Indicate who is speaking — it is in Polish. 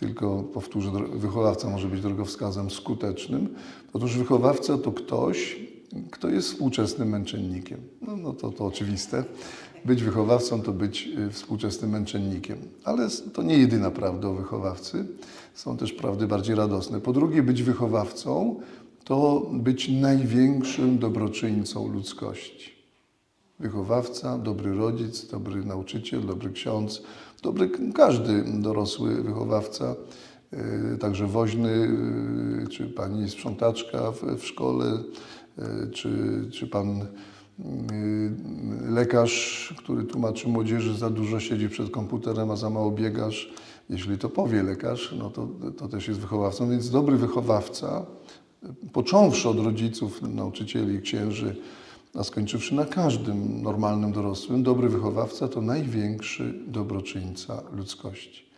Speaker 1: tylko powtórzę, wychowawca może być drogowskazem skutecznym. Otóż wychowawca to ktoś, kto jest współczesnym męczennikiem. No, no to, to oczywiste. Być wychowawcą to być y, współczesnym męczennikiem. Ale to nie jedyna prawda o wychowawcy. Są też prawdy bardziej radosne. Po drugie, być wychowawcą to być największym dobroczyńcą ludzkości wychowawca, dobry rodzic, dobry nauczyciel, dobry ksiądz, dobry każdy dorosły wychowawca, y, także woźny, y, czy pani sprzątaczka w, w szkole, y, czy, czy pan lekarz, który tłumaczy młodzieży, za dużo siedzi przed komputerem, a za mało biegasz. Jeśli to powie lekarz, no to, to też jest wychowawcą. Więc dobry wychowawca, począwszy od rodziców, nauczycieli, księży, a skończywszy na każdym normalnym dorosłym, dobry wychowawca to największy dobroczyńca ludzkości.